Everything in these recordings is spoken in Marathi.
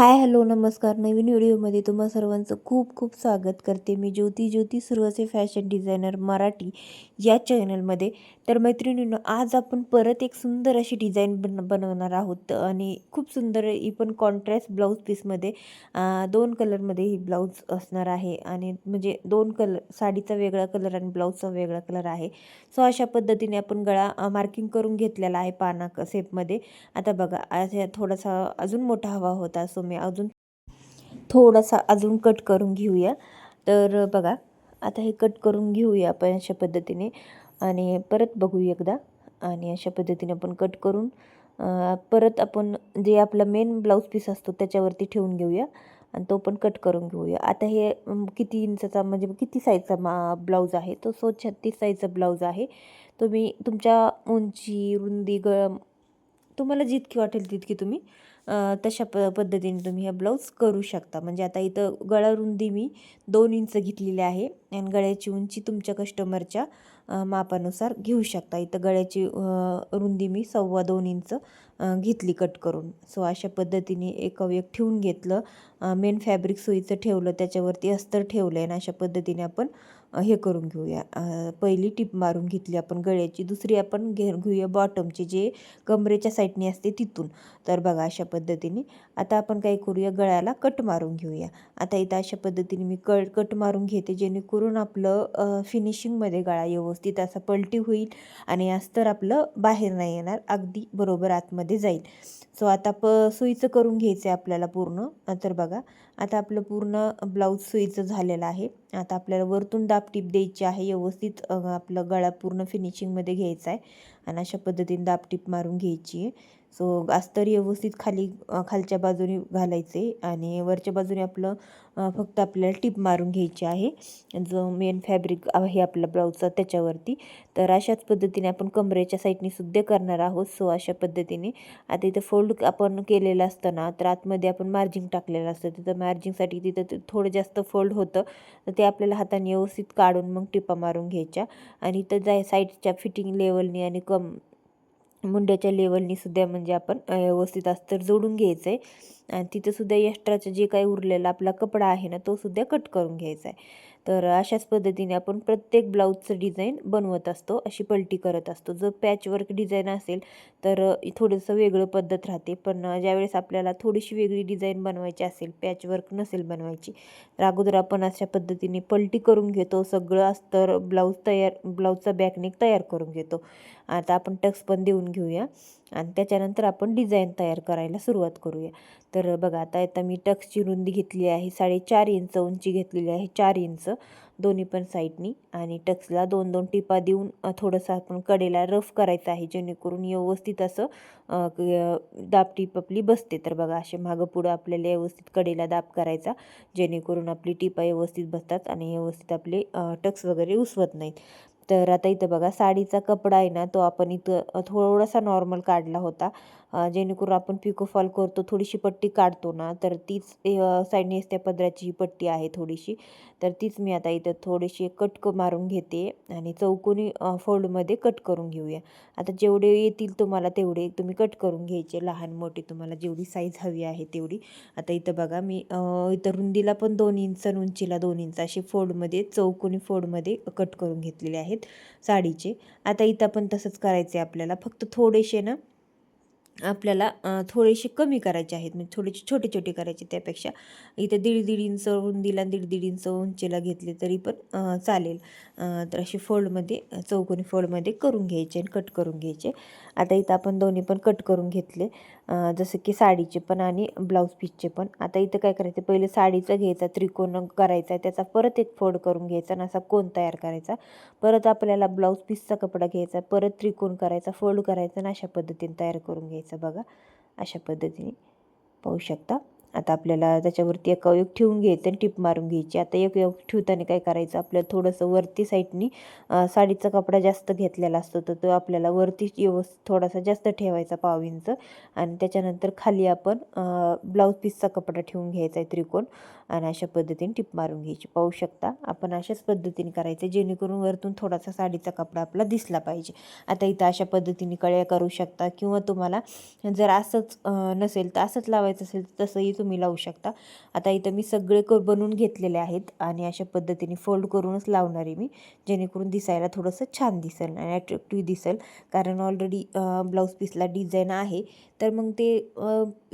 हाय हॅलो नमस्कार. नवीन व्हिडिओमध्ये तुम्हा सर्वांचं खूप खूप स्वागत करते मी ज्योती. ज्योती सुरवसे फॅशन डिझायनर मराठी या चॅनलमध्ये. तर मैत्रिणींनो आज आपण परत एक सुंदर अशी डिझाईन बन बनवणार आहोत आणि खूप सुंदर ही पण कॉन्ट्रास्ट ब्लाऊज पीसमध्ये दोन कलरमध्ये ही ब्लाऊज असणार आहे आणि म्हणजे दोन कलर साडीचा वेगळा कलर आणि ब्लाऊजचा वेगळा कलर आहे. सो अशा पद्धतीने आपण गळा मार्किंग करून घेतलेला आहे पाना सेपमध्ये आता बघा असे थोडासा अजून मोठा हवा होता सो मी अजून थोडासा अजून कट करून घेऊया. तर बघा आता हे कट करून घेऊया आपण अशा पद्धतीने आणि परत बघू एकदा. आणि अशा पद्धतीने आपण कट करून परत आपण जे आपला मेन ब्लाऊज पीस असतो त्याच्यावरती ठेवून घेऊया आणि तो पण कट करून घेऊया. आता हे किती इंचाचा म्हणजे किती साईजचा मा ब्लाऊज आहे? तो सो छत्तीस साईजचा ब्लाऊज आहे. तुम्ही तुमच्या उंची रुंदी ग तुम्हाला जितकी वाटेल तितकी तुम्ही तशा प पद्धतीने तुम्ही हा ब्लाऊज करू शकता. म्हणजे आता इथं गळा रुंदी मी दोन इंच घेतलेली आहे आणि गळ्याची उंची तुमच्या कस्टमरच्या मापानुसार घेऊ शकता. इथं गळ्याची रुंदी मी सव्वा दोन इंच घेतली कट करून. सो अशा पद्धतीने एक एक ठेवून घेतलं. मेन फॅब्रिक सोयीचं ठेवलं त्याच्यावरती अस्तर ठेवलं आहे आणि अशा पद्धतीने आपण हे करून घेऊया. पहिली टिप मारून घेतली आपण गळ्याची. दुसरी आपण घे घेऊया बॉटमची जे कमरेच्या साईडने असते तिथून. तर बघा अशा पद्धतीने. आता आपण काय करूया गळ्याला कट मारून घेऊया. आता इथं अशा पद्धतीने मी कळ कट मारून घेते जेणेकरून आपलं फिनिशिंगमध्ये गळा व्यवस्थित असा पलटी होईल आणि अस्तर आपलं बाहेर नाही येणार अगदी बरोबर आतमध्ये जाईल. सो आता प सुईचं करून घ्यायचं आहे आपल्याला पूर्ण. तर बघा आता आपलं पूर्ण ब्लाऊज सुईचं झालेलं आहे. आता आपल्याला वरतून दापटीप द्यायची आहे व्यवस्थित आपलं गळा पूर्ण फिनिशिंगमध्ये घ्यायचा आहे. आणि अशा पद्धतीने दाबटीप मारून घ्यायची आहे. सो अस्तर व्यवस्थित खाली खालच्या बाजूने घालायचे आणि वरच्या बाजूने आपलं फक्त आपल्याला टिप मारून घ्यायची आहे. जो मेन फॅब्रिक आहे आपला ब्लाऊजचा त्याच्यावरती. तर अशाच पद्धतीने आपण कमरेच्या साईडने सुद्धा करणार आहोत. सो अशा पद्धतीने आता इथं फोल्ड आपण केलेलं असतं ना तर आतमध्ये आपण मार्जिंग टाकलेलं असतं. तिथं मार्जिंगसाठी तिथं ते थोडं जास्त फोल्ड होतं. तर ते आपल्याला हाताने व्यवस्थित काढून मग टिपा मारून घ्यायच्या. आणि इथं जाय साईडच्या फिटिंग लेवलने आणि कम मुंड्याच्या लेवलनी सुद्धा म्हणजे आपण व्यवस्थित अस्तर जोडून घ्यायचं आहे आणि तिथं सुद्धा एक्स्ट्राचं जे काही उरलेला आपला कपडा आहे ना तो सुद्धा कट करून घ्यायचा आहे तर अशाच पद्धतीने आपण प्रत्येक ब्लाऊजचं डिझाईन बनवत असतो अशी पलटी करत असतो. जर पॅचवर्क डिझाईन असेल तर थोडंसं वेगळं पद्धत राहते. पण ज्यावेळेस आपल्याला थोडीशी वेगळी डिझाईन बनवायची असेल पॅचवर्क नसेल बनवायची तर अगोदर आपण अशा पद्धतीने पलटी करून घेतो. सगळं अस्तर ब्लाऊज तयार ब्लाऊजचा बॅकनेक तयार करून घेतो. आता आपण टक्स पण देऊन घेऊया. आणि त्याच्यानंतर आपण डिझाईन तयार करायला सुरुवात करूया. तर बघा आता आता मी टक्सची रुंदी घेतली आहे. साडेचार इंच उंची घेतलेली आहे. चार इंच. दोन्ही पण साईडनी आणि टक्सला दोन दोन टिपा देऊन थोडंसं आपण कडेला रफ करायचं आहे. जेणेकरून व्यवस्थित असं अ, दाब टीप आपली बसते. तर बघा असे मागं पुढं आपल्याला व्यवस्थित कडेला दाब करायचा. जेणेकरून आपली टिपा व्यवस्थित बसतात आणि व्यवस्थित आपले टक्स वगैरे उसवत नाहीत. तर आता इथं बघा साडीचा कपडा आहे ना तो आपण इथं थोडासा नॉर्मल काढला होता. जेणेकरून आपण पिको फॉल करतो थोडीशी पट्टी काढतो ना तर तीच साईडने त्या पदराची ही पट्टी आहे थोडीशी तर तीच मी आता इथं थोडीशी कट क मारून घेते आणि चौकोनी फोल्डमध्ये कट करून घेऊया. आता जेवढे येतील तुम्हाला तेवढे तुम्ही कट करून घ्यायचे लहान मोठे तुम्हाला जेवढी साईज हवी आहे तेवढी. आता इथं बघा मी इथं रुंदीला पण दोन इंच उंचीला दोन इंच असे फोल्डमध्ये चौकोनी फोल्डमध्ये कट करून घेतलेले आहेत साडीचे. आता इथं पण तसंच करायचं आहे आपल्याला फक्त थोडेसे ना आपल्याला थोडेसे कमी करायचे आहेत. म्हणजे थोडेसे छोटे छोटे करायचे त्यापेक्षा. इथं दीड दीड इंच रुंदीला दीड दीड इंच उंचीला घेतले तरी पण चालेल. तर असे फोल्डमध्ये चौकोनी फोल्डमध्ये करून घ्यायचे आणि कट करून घ्यायचे. आता इथं आपण दोन्ही पण कट करून घेतले. जसं की साडीचे पण आणि ब्लाऊज पीसचे पण. आता इथं काय करायचं पहिले साडीचं घ्यायचा त्रिकोण करायचा त्याचा परत एक फोड करून घ्यायचा आणि असा कोण तयार करायचा. परत आपल्याला ब्लाऊज पीसचा कपडा घ्यायचा परत त्रिकोण करायचा फोल्ड करायचा आणि अशा पद्धतीने तयार करून घ्यायचा बघा. अशा पद्धतीने. पाहू शकता? आता आपल्याला त्याच्यावरती एक एक ठेवून घ्यायचं आणि टिप मारून घ्यायची. आता एक एक ठेवताना काय करायचं? आपल्याला थोडंसं वरती साईडनी साडीचा कपडा जास्त घेतलेला असतो तर तो आपल्याला वरती व्यवस्थित थोडासा जास्त ठेवायचा पाव इंच आणि त्याच्यानंतर खाली आपण ब्लाऊज पीसचा कपडा ठेवून घ्यायचा आहे त्रिकोण. आणि अशा पद्धतीने टिप मारून घ्यायची. पाहू शकता आपण अशाच पद्धतीने करायचं जेणेकरून वरतून थोडासा साडीचा कपडा आपला दिसला पाहिजे. आता इथं अशा पद्धतीने कळ्या करू शकता. किंवा तुम्हाला जर असंच नसेल तर असंच लावायचं असेल तर तसंही तुम्ही लावू शकता. आता इथं मी सगळे क बनवून घेतलेले आहेत आणि अशा पद्धतीने फोल्ड करूनच लावणार आहे मी जेणेकरून दिसायला थोडंसं छान दिसेल आणि ॲट्रॅक्टिव्ह दिसेल. कारण ऑलरेडी ब्लाऊज पीसला डिझाईन आहे तर मग ते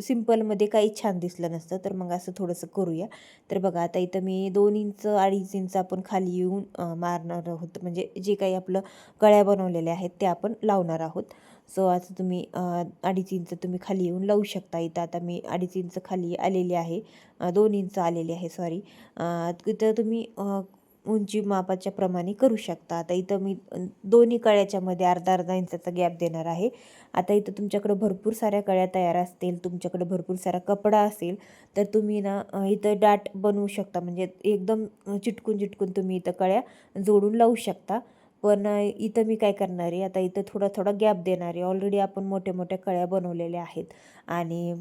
सिम्पलमध्ये काही छान दिसलं नसतं तर मग असं थोडंसं करूया. तर बघा आता इथं मी दोन इंच अडीच इंच आपण खाली येऊन मारणार आहोत. म्हणजे जे काही आपलं कळ्या बनवलेल्या आहेत ते आपण लावणार आहोत. सो आता तुम्ही अडीच इंच तुम्ही खाली येऊन लावू शकता इथं. आता मी अडीच इंच खाली आलेली आहे. दोन इंच आलेली आहे सॉरी इथं तुम्ही उंची मापाच्या प्रमाणे करू शकता. आता इथं मी दोन्ही कळ्याच्यामध्ये अर्धा अर्धा इंचाचा गॅप देणार आहे. आता इथं तुमच्याकडं भरपूर साऱ्या कळ्या तयार असतील तुमच्याकडं भरपूर सारा कपडा असेल तर तुम्ही ना इथं डाट बनवू शकता. म्हणजे एकदम चिटकून चिटकून तुम्ही इथं कळ्या जोडून लावू शकता. पण इथं मी काय करणार आहे? आता इथं थोडा थोडा गॅप देणार आहे. ऑलरेडी आपण मोठ्या मोठ्या कळ्या बनवलेल्या आहेत. आणि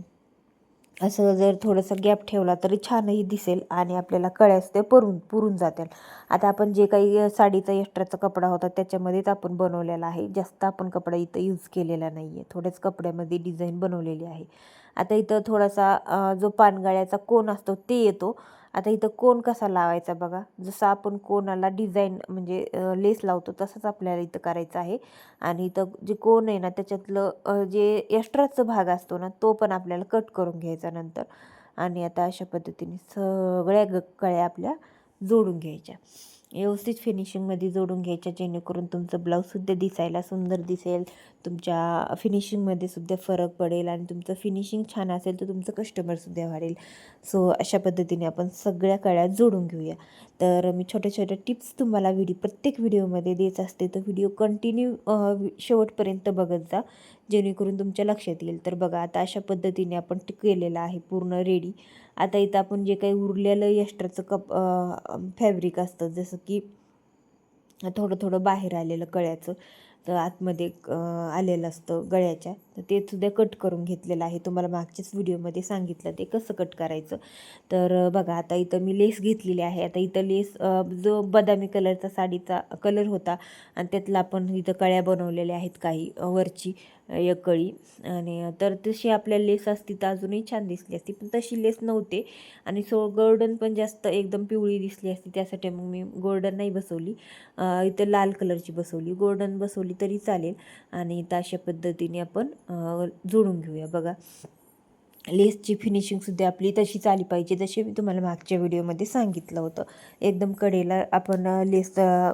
असं जर थोडंसं गॅप ठेवला तरी छानही दिसेल आणि आपल्याला कळ्यास ते पुरून पुरून जातील. आता आपण जे काही साडीचा एक्स्ट्राचा कपडा होता त्याच्यामध्येच आपण बनवलेला आहे. जास्त आपण कपडा इथं यूज केलेला नाही आहे थोड्याच कपड्यामध्ये डिझाईन बनवलेली आहे. आता इथं थोडासा जो पानगाळ्याचा कोण असतो ते येतो. आता इथं कोण कसा लावायचा बघा. जसं आपण कोणाला डिझाईन म्हणजे लेस लावतो तसंच आपल्याला इथं करायचं आहे. आणि इथं जे कोण आहे ना त्याच्यातलं जे एक्स्ट्राचं भाग असतो ना तो पण आपल्याला कट करून घ्यायचा नंतर. आणि आता अशा पद्धतीने सगळ्या ग कळ्या आपल्या जोडून घ्यायच्या. व्यवस्थित फिनिशिंगमध्ये जोडून घ्यायच्या जेणेकरून तुमचं ब्लाऊजसुद्धा दिसायला सुंदर दिसेल. तुमच्या फिनिशिंगमध्ये सुद्धा फरक पडेल आणि तुमचं फिनिशिंग छान असेल तर तुमचं कस्टमरसुद्धा वाढेल. सो अशा पद्धतीने आपण सगळ्या कळ्या जोडून घेऊया. तर मी छोट्या छोट्या टिप्स तुम्हाला व्हिडिओ प्रत्येक व्हिडिओमध्ये देत असते. तर व्हिडिओ कंटिन्यू शेवटपर्यंत बघत जा जेणेकरून तुमच्या लक्षात येईल. तर बघा आता अशा पद्धतीने आपण केलेलं आहे पूर्ण रेडी आता इथं आपण जे काही उरलेलं एक्स्ट्राचं कप फॅब्रिक असतं जसं की थोडं थोडं बाहेर आलेलं कळ्याचं. तर आतमध्ये आलेलं असतं गळ्याच्या. तर ते सुद्धा कट करून घेतलेलं आहे. तुम्हाला मागच्याच व्हिडिओमध्ये सांगितलं ते कसं कट करायचं. तर बघा आता इथं मी लेस घेतलेली आहे. आता इथं लेस जो बदामी कलरचा साडीचा कलर होता आणि त्यातला आपण इथं कळ्या बनवलेल्या आहेत काही वरची एक कळी. आणि तर तशी आपल्या लेस असती तर अजूनही छान दिसली असती. पण तशी लेस नव्हते. आणि सो गोल्डन पण जास्त एकदम पिवळी दिसली असती. त्यासाठी मग मी गोल्डन नाही बसवली. इथं लाल कलरची बसवली. गोल्डन बसवली तरी चालेल. आणि इथं अशा पद्धतीने आपण जोडून घेऊया. बघा लेसची फिनिशिंगसुद्धा आपली तशीच आली पाहिजे. जशी मी तुम्हाला मागच्या व्हिडिओमध्ये सांगितलं होतं. एकदम कडेला आपण लेस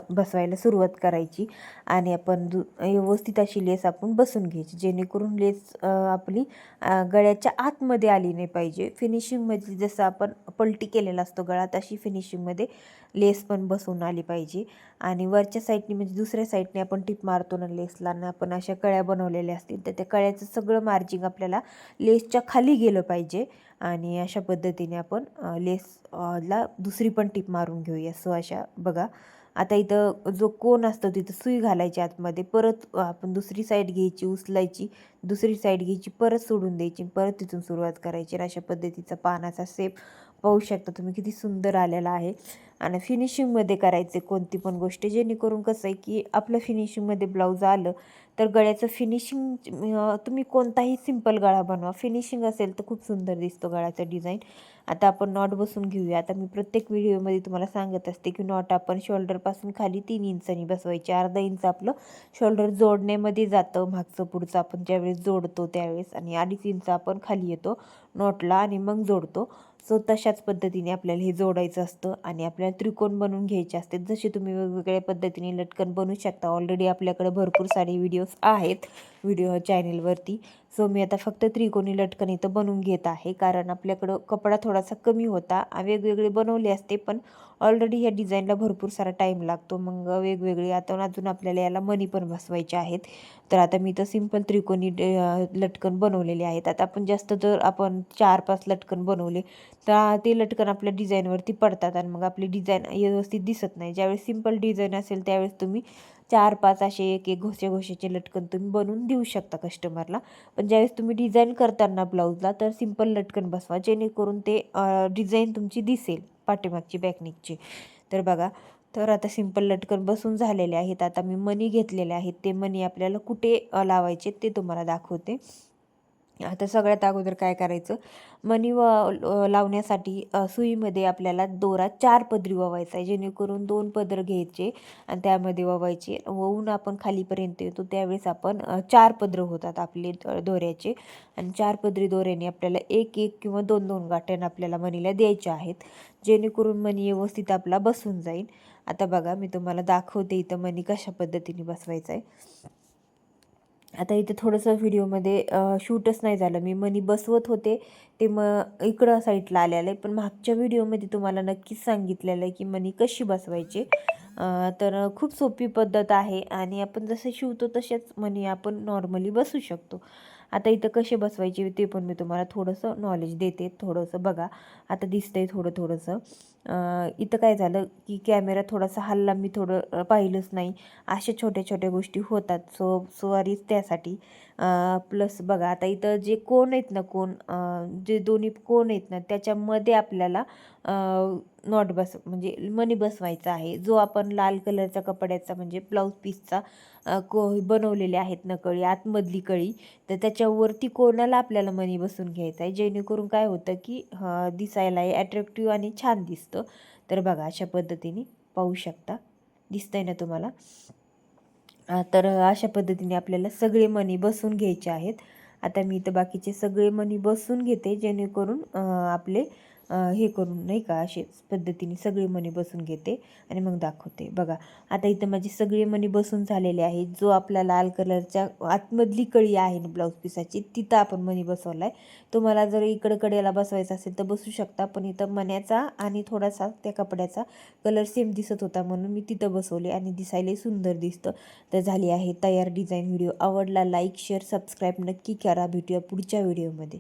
बसवायला सुरुवात करायची. आणि आपण दु व्यवस्थित अशी लेस आपण बसून घ्यायची. जेणेकरून लेस आपली गळ्याच्या आतमध्ये आली नाही पाहिजे. फिनिशिंगमध्ये जसं आपण पलटी केलेला असतो गळा तशी फिनिशिंगमध्ये लेस पण बसवून आली पाहिजे. आणि वरच्या साईडने म्हणजे दुसऱ्या साईडने आपण टिप मारतो ना लेसला ना आपण अशा कळ्या बनवलेल्या असतील तर त्या कळ्याचं सगळं मार्जिंग आपल्याला लेसच्या खाली गेलं पाहिजे. आणि अशा पद्धतीने आपण लेसला दुसरी पण टिप मारून घेऊया. सो अशा बघा. आता इथं जो कोण असतो तिथं सुई घालायची आतमध्ये परत आपण दुसरी साईड घ्यायची उचलायची दुसरी साईड घ्यायची परत सोडून द्यायची परत तिथून सुरुवात करायची. अशा पद्धतीचा पानाचा सेप पाहू शकता तुम्ही किती सुंदर आलेला आहे. आणि फिनिशिंगमध्ये करायचे कोणती पण गोष्ट. जेणेकरून कसं आहे की आपलं फिनिशिंगमध्ये ब्लाऊज आलं तर गळ्याचं फिनिशिंग तुम्ही कोणताही सिंपल गळा बनवा. फिनिशिंग असेल तर खूप सुंदर दिसतो गळ्याचा डिझाईन आता आपण नॉट बसून घेऊया. आता मी प्रत्येक व्हिडिओमध्ये तुम्हाला सांगत असते की नॉट आपण शोल्डरपासून खाली तीन इंचानी बसवायची. अर्धा इंच आपलं शोल्डर जोडण्यामध्ये जातं. मागचं पुढचं आपण ज्यावेळेस जोडतो त्यावेळेस आणि अडीच इंच आपण खाली येतो नॉटला आणि मग जोडतो. सो तशाच पद्धतीने आपल्याला हे जोडायचं असतं आणि आपल्याला त्रिकोण बनवून घ्यायचे असते. जसे तुम्ही वेगवेगळ्या पद्धतीने लटकन बनवू शकता. ऑलरेडी आपल्याकडे भरपूर सारे व्हिडिओज आहेत. व्हिडिओ चॅनेलवरती सो मी आता फक्त त्रिकोणी लटकन इथं बनवून घेत आहे. कारण आपल्याकडं कपडा थोडासा कमी होता. वेगवेगळे बनवले असते पण ऑलरेडी ह्या डिझाईनला भरपूर सारा टाईम लागतो. मग वेगवेगळे आता अजून आपल्याला याला मनी पण बसवायचे आहेत. तर आता मी तर सिंपल त्रिकोणी लटकन बनवलेले आहेत. आता आपण जास्त जर आपण चार पाच लटकन बनवले तर ते लटकन आपल्या डिझाईनवरती पडतात. आणि मग आपली डिझाईन व्यवस्थित दिसत नाही. ज्यावेळेस सिंपल डिझाईन असेल त्यावेळेस तुम्ही चार पाच असे एक एक घोसे घोसेचे लटकन तुम्ही बनवून देऊ शकता कस्टमरला पण ज्यावेळेस तुम्ही डिझाईन करताना ब्लाऊजला तर सिंपल लटकन बसवा जेणेकरून ते डिझाईन तुमची दिसेल पाठीमागची बॅकनिकची तर बघा तर आता सिंपल लटकन बसून झालेले आहेत. आता मी मनी घेतलेले आहेत. ते मनी आपल्याला कुठे लावायचे ते तुम्हाला दाखवते. आता सगळ्यात अगोदर काय करायचं? मणी व लावण्यासाठी सुईमध्ये आपल्याला दोरा चार पदरी वावायचा आहे. जेणेकरून दोन पदर घ्यायचे आणि त्यामध्ये वावायचे ववून आपण खालीपर्यंत येतो त्यावेळेस आपण चार पदर होतात आपले दोऱ्याचे. आणि चार पदरी दोऱ्याने आपल्याला एक एक किंवा दोन दोन गाठ्यानं आपल्याला मणीला द्यायच्या आहेत. जेणेकरून मणी व्यवस्थित आपला बसून जाईल. आता बघा मी तुम्हाला दाखवते इथं मणी कशा पद्धतीने बसवायचं आहे. आता इथे थोडंसं व्हिडिओमध्ये शूटच नाही झालं. मी मनी बसवत होते ते मग इकडं साईडला आलेलं. आहे पण मागच्या व्हिडिओमध्ये तुम्हाला नक्कीच सांगितलेलं आहे की मनी कशी बसवायची. तर खूप सोपी पद्धत आहे. आणि आपण जसं शिवतो तसेच मनी आपण नॉर्मली बसू शकतो. आता इथं कसे बसवायचे ते पण मी तुम्हाला थोडंसं नॉलेज देते. थोडंसं बघा. आता दिसतंय थोडं थोडंसं. इथं काय झालं की कॅमेरा थोडासा हल्ला मी थोडं पाहिलंच नाही. अशा छोट्या छोट्या गोष्टी होतात. सो सॉरीच त्यासाठी. प्लस बघा आता इथं जे कोण आहेत ना कोण जे दोन्ही कोण आहेत ना त्याच्यामध्ये आपल्याला नॉट बस म्हणजे मनी बसवायचा आहे. जो आपण लाल कलरचा कपड्याचा म्हणजे ब्लाऊज पीसचा को बनवलेले आहेत ना कळी आतमधली कळी तर त्याच्यावरती कोणाला आपल्याला मणी बसून घ्यायचा आहे? जेणेकरून काय होतं की दिसायला ॲट्रॅक्टिव्ह आणि छान दिसतं. तर बघा अशा पद्धतीने पाहू शकता. दिसतंय ना तुम्हाला? तर अशा पद्धतीने आपल्याला सगळे मणी बसून घ्यायचे आहेत. आता मी इथं बाकीचे सगळे मणी बसून घेते जेणेकरून आपले हे करून नाही का असेच पद्धतीने सगळे मणी बसून घेते आणि मग दाखवते. बघा आता इथं माझी सगळे मणी बसून झालेले आहे जो आपला लाल कलरच्या आतमधली कळी आहे ना ब्लाऊज पिसाची तिथं आपण मणी बसवला आहे तुम्हाला जर इकडं कडेला बसवायचा असेल तर बसू शकता पण इथं मण्याचा आणि थोडासा त्या कपड्याचा कलर सेम दिसत होता म्हणून मी तिथं बसवले आणि दिसायला सुंदर दिसतं. तर झाली आहे तयार डिझाईन व्हिडिओ. आवडला लाईक शेअर सबस्क्राईब नक्की करा. भेटूया पुढच्या व्हिडिओमध्ये.